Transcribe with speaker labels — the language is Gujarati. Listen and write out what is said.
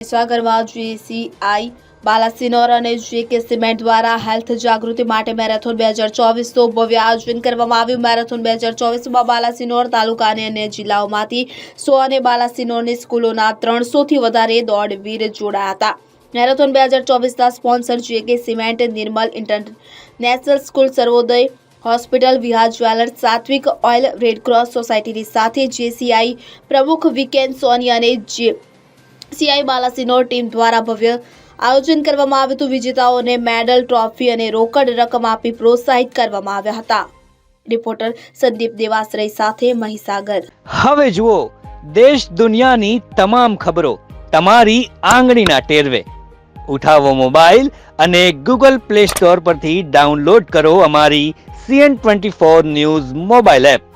Speaker 1: મહીસાગરમાં જીસીઆઈ બાલાસિનોર અને જેકે સિમેન્ટ દ્વારા હેલ્થ જાગૃતિ માટે મેરેથોન બે હજાર ચોવીસનું ભવ્ય આયોજન કરવામાં આવ્યું. મેરેથોન બે હજાર ચોવીસમાં બાલાસિનોર તાલુકા અને જિલ્લાઓમાંથી સો અને બાલાસિનોરની સ્કૂલોના ત્રણસોથી વધારે દોડવીર જોડાયા હતા. મેરેથોન બે હજાર ચોવીસના sponsor JK cement Nirmal international school Sarvodaya hospital Vihar jewellers Satvik oil red cross સોસાયટીની સાથે જેસીઆઈ પ્રમુખ વિકેન સોની અને જે સીઆઈ બાલાસિનોર ટીમ દ્વારા ભવ્ય આયોજન કરવામાં આવ્યું હતું. વિજેતાઓને મેડલ, ટ્રોફી અને રોકડ રકમ આપી પ્રોત્સાહિત કરવામાં આવ્યા હતા. રિપોર્ટર સંદીપ દેવાશ્રય સાથે મહીસાગર.
Speaker 2: હવે જુઓ, દેશ દુનિયાની તમામ ખબરો તમારી આંગળીના ટેરવે. ઉઠાવો મોબાઈલ અને ગૂગલ પ્લે સ્ટોર પરથી ડાઉનલોડ કરો અમારી CN twenty four news mobile app.